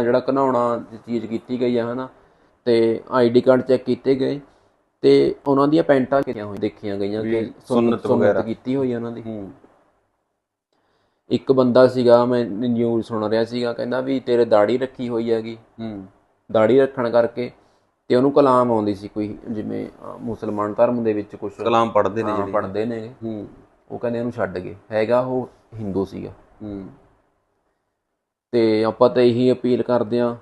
ਦਾ ਜਿਹੜਾ ਘਨਾਉਣਾ ਦੀ ਚੀਜ਼ ਕੀਤੀ ਗਈ ਆ ਹਨਾ? ਤੇ ਆਈਡੀ ਕਾਰਡ ਚੈੱਕ ਕੀਤੇ ਗਏ ਤੇ ਉਹਨਾਂ ਦੀਆਂ ਪੈਂਟਾਂ ਕਿਹਦੀਆਂ ਹੋਈਆਂ ਦੇਖੀਆਂ ਗਈਆਂ ਕਿ ਸੁੰਨਤ ਵਗੈਰਾ। ਕੀਤੀ ਹੋਈ ਉਹਨਾਂ ਦੀ। ਇੱਕ ਬੰਦਾ ਸੀਗਾ ਮੈਂ ਨਿਊਜ਼ ਸੁਣ ਰਿਹਾ ਸੀਗਾ ਕਹਿੰਦਾ ਵੀ ਤੇਰੇ ਦਾੜੀ ਰੱਖੀ ਹੋਈ ਹੈਗੀ। ਹੂੰ। ਦਾੜੀ ਰੱਖਣ ਕਰਕੇ ਤੇ ਉਹਨੂੰ ਕਲਾਮ ਆਉਂਦੀ ਸੀ ਕੋਈ ਜਿਵੇਂ ਮੁਸਲਮਾਨ ਧਰਮ ਦੇ ਵਿੱਚ ਕੁਝ ਕਲਾਮ ਪੜ੍ਹਦੇ ਨੇ ਜਿਹੜੇ। ਪੜਦੇ ਨੇ। ਹੂੰ। ਉਹ ਕਹਿੰਦੇ ਉਹਨੂੰ ਛੱਡ ਗਏ। ਹੈਗਾ ਉਹ ਹਿੰਦੂ ਸੀਗਾ। ਹੂੰ। ਤੇ ਆਪਾਂ ਤਾਂ ਇਹੀ ਅਪੀਲ ਕਰਦੇ ਆ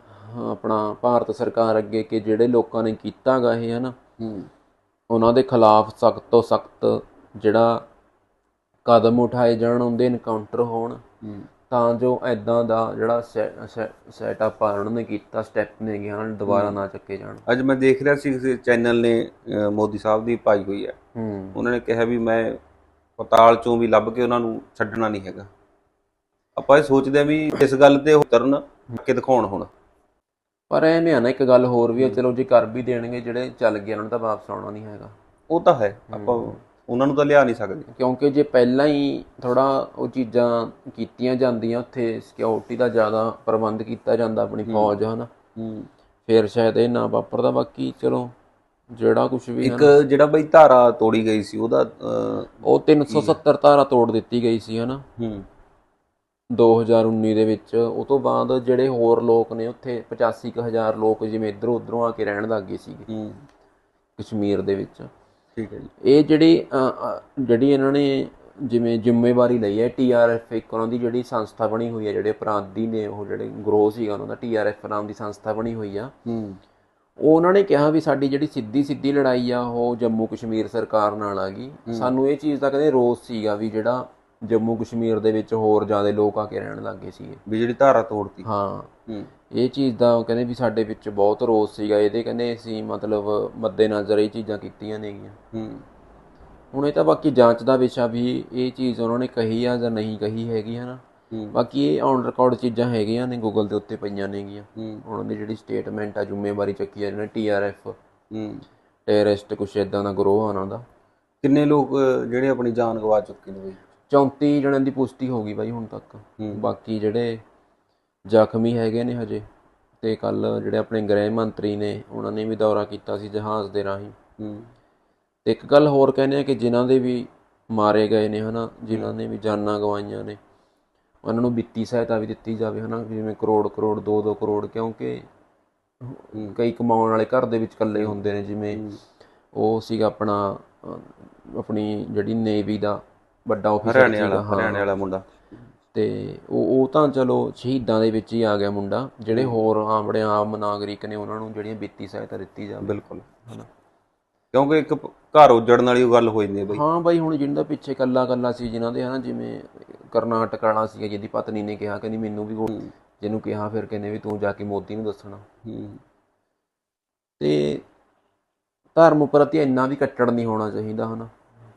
ਆਪਣਾ ਭਾਰਤ ਸਰਕਾਰ ਅੱਗੇ ਕਿ ਜਿਹੜੇ ਲੋਕਾਂ ਨੇ ਕੀਤਾਗਾ ਇਹ ਹਨਾ? ਹੂੰ। ਉਹਨਾਂ ਦੇ ਖਿਲਾਫ ਸਖਤ ਤੋਂ ਸਖਤ ਜਿਹੜਾ ਕਦਮ ਉਠਾਏ ਜਾਣ ਉਹਦੇ ਇਨਕਾਊਂਟਰ ਹੋਣ। ਹੂੰ। ਤਾਂ ਜੋ ਐਦਾਂ ਦਾ ਜਿਹੜਾ ਸੈਟਅਪ ਆ ਉਹਨਾਂ ਨੇ ਕੀਤਾ ਸਟੈਪ ਨੇ ਗਿਆ ਹਨ? ਦੁਬਾਰਾ ਨਾ ਚੱਕੇ ਜਾਣ। ਅੱਜ ਮੈਂ ਦੇਖ ਰਿਹਾ ਸੀ ਕਿਸੇ ਚੈਨਲ ਨੇ ਮੋਦੀ ਸਾਹਿਬ ਦੀ ਪਾਈ ਹੋਈ ਹੈ। ਹੂੰ। ਉਹਨਾਂ ਨੇ ਕਿਹਾ ਵੀ ਮੈਂ ਪਤਾਲ ਚੋਂ ਵੀ ਲੱਭ ਕੇ ਉਹਨਾਂ ਨੂੰ ਛੱਡਣਾ ਨਹੀਂ ਹੈਗਾ। ਆਪਾਂ ਇਹ ਸੋਚਦੇ ਆ ਵੀ ਇਸ ਗੱਲ ਤੇ ਉਹ ਉਤਰਨ ਕਿ ਦਿਖਾਉਣ ਹੁਣ। ਪਰ ਐਵੇਂ ਆ ਨਾ ਇੱਕ ਗੱਲ ਹੋਰ ਵੀ ਆ ਚਲੋ ਜੇ ਕਰ ਵੀ ਦੇਣਗੇ ਜਿਹੜੇ ਚੱਲ ਗਏ ਉਹਨਾਂ ਨੂੰ ਤਾਂ ਵਾਪਸ ਆਉਣਾ ਨਹੀਂ ਹੈਗਾ। ਉਹ ਤਾਂ ਹੈ ਆਪਾਂ ਉਹਨਾਂ ਨੂੰ ਤਾਂ ਲਿਆ ਨਹੀਂ ਸਕਦੇ। ਕਿਉਂਕਿ ਜੇ ਪਹਿਲਾਂ ਹੀ ਥੋੜਾ ਉਹ ਚੀਜ਼ਾਂ ਕੀਤੀਆਂ ਜਾਂਦੀਆਂ ਉੱਥੇ ਸਿਕਿਉਰਿਟੀ ਦਾ ਜ਼ਿਆਦਾ ਪ੍ਰਬੰਧ ਕੀਤਾ ਜਾਂਦਾ ਆਪਣੀ ਫੌਜ ਹਨਾ? ਫਿਰ ਸ਼ਾਇਦ ਇਹ ਨਾ ਵਾਪਰਦਾ ਬਾਕੀ ਚਲੋ ਜਿਹੜਾ ਕੁਝ ਵੀ ਇੱਕ ਜਿਹੜਾ ਬਈ ਧਾਰਾ ਤੋੜੀ ਗਈ ਸੀ ਉਹਦਾ ਉਹ 370 ਧਾਰਾ ਤੋੜ ਦਿੱਤੀ ਗਈ ਸੀ ਹਨਾ? ਹੂੰ। 2019 ਦੇ ਵਿੱਚ ਉਹ ਤੋਂ ਬਾਅਦ ਜਿਹੜੇ ਹੋਰ ਲੋਕ ਨੇ ਉੱਥੇ 85000 ਲੋਕ ਜਿਵੇਂ ਇਧਰੋਂ ਉਧਰੋਂ ਆ ਕੇ ਰਹਿਣ ਲੱਗ ਗਏ ਸੀਗੇ। ਹੂੰ। ਕਸ਼ਮੀਰ ਦੇ ਵਿੱਚ। ਠੀਕ ਹੈ ਜੀ। ਇਹ ਜਿਹੜੀ ਜਿਹੜੀ ਇਹਨਾਂ ਨੇ ਜਿਵੇਂ ਜ਼ਿੰਮੇਵਾਰੀ ਲਈ ਹੈ ਟੀਆਰਐਫ ਇੱਕ ਉਹਨਾਂ ਦੀ ਜਿਹੜੀ ਸੰਸਥਾ ਬਣੀ ਹੋਈ ਹੈ ਜਿਹੜੇ ਅਪਰਾਧੀ ਨੇ ਉਹ ਜਿਹੜੇ ਗਰੋਹ ਸੀਗਾ ਉਹਨਾਂ ਦਾ ਟੀਆਰਐਫ ਨਾਮ ਦੀ ਸੰਸਥਾ ਬਣੀ ਹੋਈ ਆ। ਹੂੰ। ਉਹ ਉਹਨਾਂ ਨੇ ਕਿਹਾ ਵੀ ਸਾਡੀ ਜਿਹੜੀ ਸਿੱਧੀ ਸਿੱਧੀ ਲੜਾਈ ਆ ਉਹ ਜੰਮੂ ਕਸ਼ਮੀਰ ਸਰਕਾਰ ਨਾਲ ਆ ਗਈ। ਸਾਨੂੰ ਇਹ ਚੀਜ਼ ਦਾ ਕਹਿੰਦੇ ਰੋਸ ਸੀਗਾ ਵੀ ਜਿਹੜਾ ਜੰਮੂ ਕਸ਼ਮੀਰ ਦੇ ਵਿੱਚ ਹੋਰ ਜ਼ਿਆਦਾ ਲੋਕ ਆ ਕੇ ਰਹਿਣ ਲੱਗ ਗਏ ਸੀਗੇ ਵੀ ਜਿਹੜੀ ਧਾਰਾ ਤੋੜਤੀ। ਹਾਂ। ਇਹ ਚੀਜ਼ ਦਾ ਕਹਿੰਦੇ ਵੀ ਸਾਡੇ ਵਿੱਚ ਬਹੁਤ ਰੋਸ ਸੀਗਾ। ਇਹਦੇ ਕਹਿੰਦੇ ਅਸੀਂ ਮਤਲਬ ਮੱਦੇਨਜ਼ਰ ਇਹ ਚੀਜ਼ਾਂ ਕੀਤੀਆਂ ਨੇਗੀਆਂ। ਹੂੰ। ਹੁਣ ਇਹ ਤਾਂ ਬਾਕੀ ਜਾਂਚ ਦਾ ਵਿਸ਼ਾ ਵੀ ਇਹ ਚੀਜ਼ ਉਹਨਾਂ ਨੇ ਕਹੀ ਆ ਜਾਂ ਨਹੀਂ ਕਹੀ ਹੈਗੀ ਹਨਾ? ਬਾਕੀ ਇਹ ਔਨ ਰਿਕਾਰਡ ਚੀਜ਼ਾਂ ਹੈਗੀਆਂ ਨੇ ਗੂਗਲ ਦੇ ਉੱਤੇ ਪਈਆਂ ਨੇਗੀਆਂ। ਹੂੰ। ਉਹਨਾਂ ਦੀ ਜਿਹੜੀ ਸਟੇਟਮੈਂਟ ਆ ਜ਼ਿੰਮੇਵਾਰੀ ਚੱਕੀ ਆ ਜਿਹਨੇ ਟੀਆਰਐਫ ਹੂੰ। ਟੈਰਰਿਸਟ ਕੁਛ ਇਦਾਂ ਦਾ ਗਰੋਹ ਆ ਉਹਨਾਂ ਦਾ। ਕਿੰਨੇ ਲੋਕ ਜਿਹੜੇ ਆਪਣੀ ਜਾਨ ਗਵਾ ਚੁੱਕੇ ਨੇ ਬਈ? 34 ਜਣਿਆਂ ਦੀ ਪੁਸ਼ਟੀ ਹੋ ਗਈ ਬਾਈ ਹੁਣ ਤੱਕ। ਬਾਕੀ ਜਿਹੜੇ ਜ਼ਖਮੀ ਹੈਗੇ ਨੇ ਹਜੇ ਤੇ ਕੱਲ ਜਿਹੜੇ ਆਪਣੇ ਗ੍ਰਹਿ ਮੰਤਰੀ ਨੇ ਉਹਨਾਂ ਨੇ ਵੀ ਦੌਰਾ ਕੀਤਾ ਸੀ ਜਹਾਜ਼ ਦੇ ਰਾਹੀਂ। ਤੇ ਇੱਕ ਗੱਲ ਹੋਰ ਕਹਿੰਦੇ ਆ ਕਿ ਜਿਨ੍ਹਾਂ ਦੇ ਵੀ ਮਾਰੇ ਗਏ ਨੇ ਹਨਾ ਜਿਨ੍ਹਾਂ ਨੇ ਵੀ ਜਾਨਾਂ ਗਵਾਈਆਂ ਨੇ ਉਹਨਾਂ ਨੂੰ ਵਿੱਤੀ ਸਹਾਇਤਾ ਵੀ ਦਿੱਤੀ ਜਾਵੇ ਹਨਾ ਜਿਵੇਂ ਕਰੋੜ ਕਰੋੜ 2-2 ਕਰੋੜ ਕਿਉਂਕਿ ਕਈ ਕਮਾਉਣ ਵਾਲੇ ਘਰ ਦੇ ਵਿੱਚ ਇਕੱਲੇ ਹੁੰਦੇ ਨੇ ਜਿਵੇਂ ਉਹ ਸੀਗਾ ਆਪਣਾ ਆਪਣੀ ਜਿਹੜੀ ਨੇਵੀ ਦਾ ਵੱਡਾ ਆਫੀਸਰ ਹਰਿਆਣੇ ਵਾਲਾ ਹਰਿਆਣੇ ਵਾਲਾ ਮੁੰਡਾ। ਤੇ ਉਹ ਉਹ ਤਾਂ ਚਲੋ ਸ਼ਹੀਦਾਂ ਦੇ ਵਿੱਚ ਹੀ ਆ ਗਿਆ ਮੁੰਡਾ ਜਿਹੜੇ ਹੋਰ ਆਮੜੇ ਆਮ ਨਾਗਰਿਕ ਨੇ ਉਹਨਾਂ ਨੂੰ ਜਿਹੜੀਆਂ ਵਿੱਤੀ ਸਹਾਇਤਾ ਦਿੱਤੀ ਜਾਵੇ। ਬਿਲਕੁਲ ਕਿਉਂਕਿ ਇੱਕ ਘਰ ਉਜੜਨ ਵਾਲੀ ਉਹ ਗੱਲ ਹੋ ਜਾਂਦੀ ਹੈ ਬਈ। ਹਾਂ ਬਾਈ ਹੁਣ ਜਿਹਨਾਂ ਦਾ ਪਿੱਛੇ ਕੱਲਾ ਕੱਲਾ ਸੀ ਜਿਨ੍ਹਾਂ ਦੇ ਹਨਾ ਜਿਵੇਂ ਕਰਨਾਟਕ ਵਾਲਾ ਸੀਗਾ ਜਿਹਦੀ ਪਤਨੀ ਨੇ ਕਿਹਾ ਕਹਿੰਦੀ ਮੈਨੂੰ ਵੀ ਜਿਹਨੂੰ ਕਿਹਾ ਫਿਰ ਕਹਿੰਦੇ ਵੀ ਤੂੰ ਜਾ ਕੇ ਮੋਦੀ ਨੂੰ ਦੱਸਣਾ। ਤੇ ਧਰਮ ਪ੍ਰਤੀ ਇੰਨਾ ਵੀ ਕੱਟੜ ਨਹੀਂ ਹੋਣਾ ਚਾਹੀਦਾ ਹਨਾ।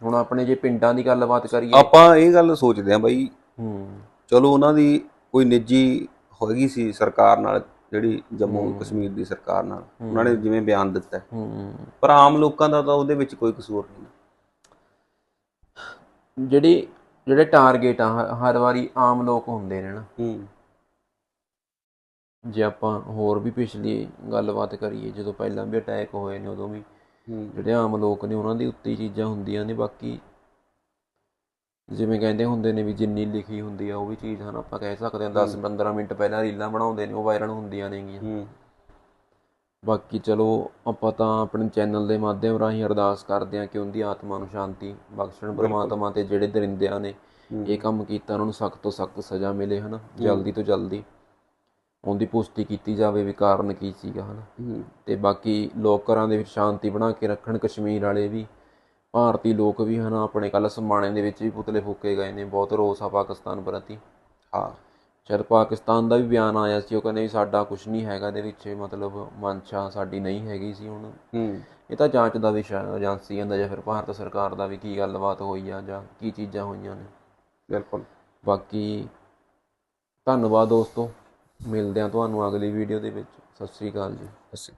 ਹੁਣ ਆਪਣੇ ਜੇ ਪਿੰਡਾਂ ਦੀ ਗੱਲਬਾਤ ਕਰੀਏ। ਆਪਾਂ ਇਹ ਗੱਲ ਸੋਚਦੇ ਆ ਬਈ। ਹੂੰ। ਚਲੋ ਉਹਨਾਂ ਦੀ ਕੋਈ ਨਿੱਜੀ ਹੋਏਗੀ ਸੀ ਸਰਕਾਰ ਨਾਲ ਜਿਹੜੀ ਜੰਮੂ ਕਸ਼ਮੀਰ ਦੀ ਸਰਕਾਰ ਨਾਲ। ਉਹਨਾਂ ਨੇ ਜਿਵੇਂ ਬਿਆਨ ਦਿੱਤਾ। ਪਰ ਆਮ ਲੋਕਾਂ ਦਾ ਤਾਂ ਉਹਦੇ ਵਿੱਚ ਕੋਈ ਕਸੂਰ ਨਹੀਂ। ਜਿਹੜੀ ਜਿਹੜੇ ਟਾਰਗੇਟ ਆ ਹਰ ਵਾਰੀ ਆਮ ਲੋਕ ਹੁੰਦੇ ਨੇ ਨਾ। ਜੇ ਆਪਾਂ ਹੋਰ ਵੀ ਪਿਛਲੀ ਗੱਲਬਾਤ ਕਰੀਏ ਜਦੋਂ ਪਹਿਲਾਂ ਵੀ ਅਟੈਕ ਹੋਏ ਨੇ ਉਦੋਂ ਵੀ ਜਿਹੜੇ ਆਮ ਲੋਕ ਨੇ ਉਹਨਾਂ ਦੀ ਉੱਤੇ ਚੀਜ਼ਾਂ ਹੁੰਦੀਆਂ ਨੇ ਬਾਕੀ ਜਿਵੇਂ ਕਹਿੰਦੇ ਹੁੰਦੇ ਨੇ ਵੀ ਜਿੰਨੀ ਲਿਖੀ ਹੁੰਦੀ ਆ ਉਹ ਵੀ ਚੀਜ਼ ਹਨ ਆਪਾਂ ਕਹਿ ਸਕਦੇ ਹਾਂ 10 15 ਮਿੰਟ ਪਹਿਲਾਂ ਰੀਲਾਂ ਬਣਾਉਂਦੇ ਨੇ ਉਹ ਵਾਇਰਲ ਹੁੰਦੀਆਂ ਨੇਗੀਆਂ। ਬਾਕੀ ਚਲੋ ਆਪਾਂ ਤਾਂ ਆਪਣੇ ਚੈਨਲ ਦੇ ਮਾਧਿਅਮ ਰਾਹੀਂ ਅਰਦਾਸ ਕਰਦੇ ਹਾਂ ਕਿ ਉਹਦੀ ਆਤਮਾ ਨੂੰ ਸ਼ਾਂਤੀ ਬਖਸ਼ਣ ਪ੍ਰਮਾਤਮਾ ਤੇ ਜਿਹੜੇ ਦਰਿੰਦਿਆਂ ਨੇ ਇਹ ਕੰਮ ਕੀਤਾ ਉਹਨਾਂ ਨੂੰ ਸਖਤ ਤੋਂ ਸਖਤ ਸਜ਼ਾ ਮਿਲੇ ਹਨਾ? ਜਲਦੀ ਤੋਂ ਜਲਦੀ। ਉਹਦੀ ਪੁਸ਼ਟੀ ਕੀਤੀ ਜਾਵੇ ਵੀ ਕਾਰਨ ਕੀ ਸੀਗਾ ਹਨਾ? ਤੇ ਬਾਕੀ ਲੋਕ ਘਰਾਂ ਦੇ ਵਿੱਚ ਸ਼ਾਂਤੀ ਬਣਾ ਕੇ ਰੱਖਣ ਕਸ਼ਮੀਰ ਵਾਲੇ ਵੀ ਭਾਰਤੀ ਲੋਕ ਵੀ ਹਨਾ? ਆਪਣੇ ਕੱਲ ਸਮਾਣੇ ਦੇ ਵਿੱਚ ਵੀ ਪੁਤਲੇ ਫੂਕੇ ਗਏ ਨੇ ਬਹੁਤ ਰੋਸ ਆ ਪਾਕਿਸਤਾਨ ਪ੍ਰਤੀ। ਹਾਂ। ਸ਼ਾਇਦ ਪਾਕਿਸਤਾਨ ਦਾ ਵੀ ਬਿਆਨ ਆਇਆ ਸੀ ਉਹ ਕਹਿੰਦੇ ਵੀ ਸਾਡਾ ਕੁਝ ਨਹੀਂ ਹੈਗਾ ਇਹਦੇ ਵਿੱਚ ਮਤਲਬ ਮਨਸ਼ਾ ਸਾਡੀ ਨਹੀਂ ਹੈਗੀ ਸੀ ਹੁਣ। ਇਹ ਤਾਂ ਜਾਂਚ ਦਾ ਵਿਸ਼ਾ ਹੈ, ਏਜੰਸੀਆਂ ਦਾ ਜਾਂ ਫਿਰ ਭਾਰਤ ਸਰਕਾਰ ਦਾ ਵੀ ਕੀ ਗੱਲਬਾਤ ਹੋਈ ਆ ਜਾਂ ਕੀ ਚੀਜ਼ਾਂ ਹੋਈਆਂ ਨੇ। ਬਿਲਕੁਲ। ਬਾਕੀ ਧੰਨਵਾਦ ਦੋਸਤੋ। ਮਿਲਦੇ ਹਾਂ ਤੁਹਾਨੂੰ ਅਗਲੀ ਵੀਡੀਓ ਦੇ ਵਿੱਚ। ਸਤਿ ਸ੍ਰੀ ਅਕਾਲ ਜੀ। ਸਤਿ ਅਸੀਂ